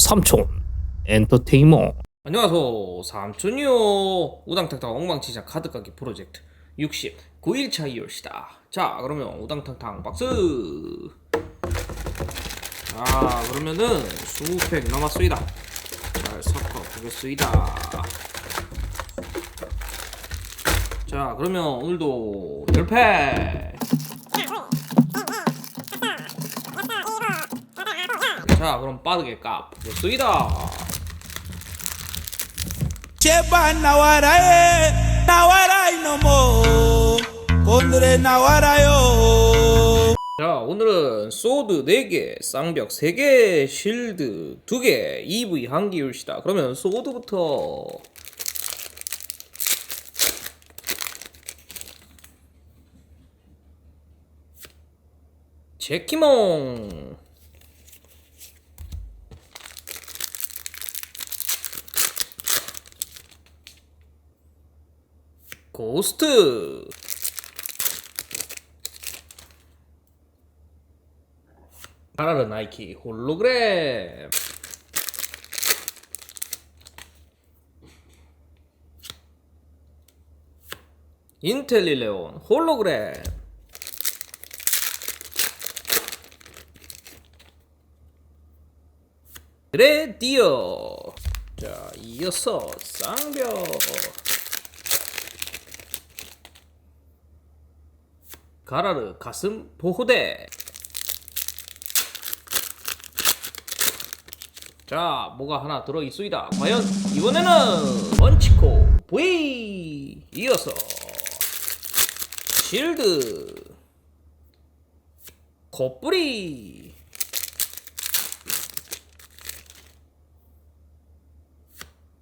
삼촌 엔터테인먼트 안녕하세요 삼촌이요. 우당탕탕 엉망진창 카드가기 프로젝트 60 9일차 이올시다. 자 그러면 우당탕탕 박스 자 그러면은 20팩 남았습니다. 잘 섞어 보겠습니다. 자 그러면 오늘도 10팩 자 그럼 빠르게 까 보겠습니다 Cheba Nawarae, Nawarai no more. Kondre Nawarayo. 자 오늘은 소드 4개, 쌍벽 3개, 실드 2개, EV 1개 율시다 그러면 소드부터 제키몽 고스트. 파라르 나이키 홀로그램. 인텔리레온 홀로그램. 레디오 자 이어서 쌍벽 가라르 가슴 보호대 자, 뭐가 하나 들어 있습니다. 과연 이번에는 원치코 V 이어서 실드 겉뿌리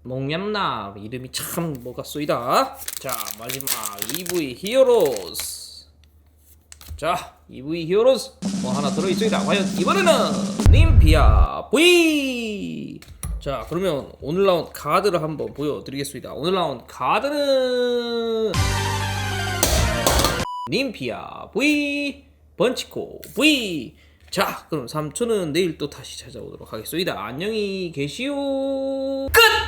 농냠나 이름이 참 뭐가 쏘이다. 자, 마지막 EV 히어로스. 자, EV 히어로스 뭐 하나 들어 있습니다. 과연 이번에는 님피아 V. 자, 그러면 오늘 나온 카드를 한번 보여드리겠습니다. 오늘 나온 카드는 님피아 V, 번치코 V. 자, 그럼 삼촌은 내일 또 다시 찾아오도록 하겠습니다. 안녕히 계시오. 끝.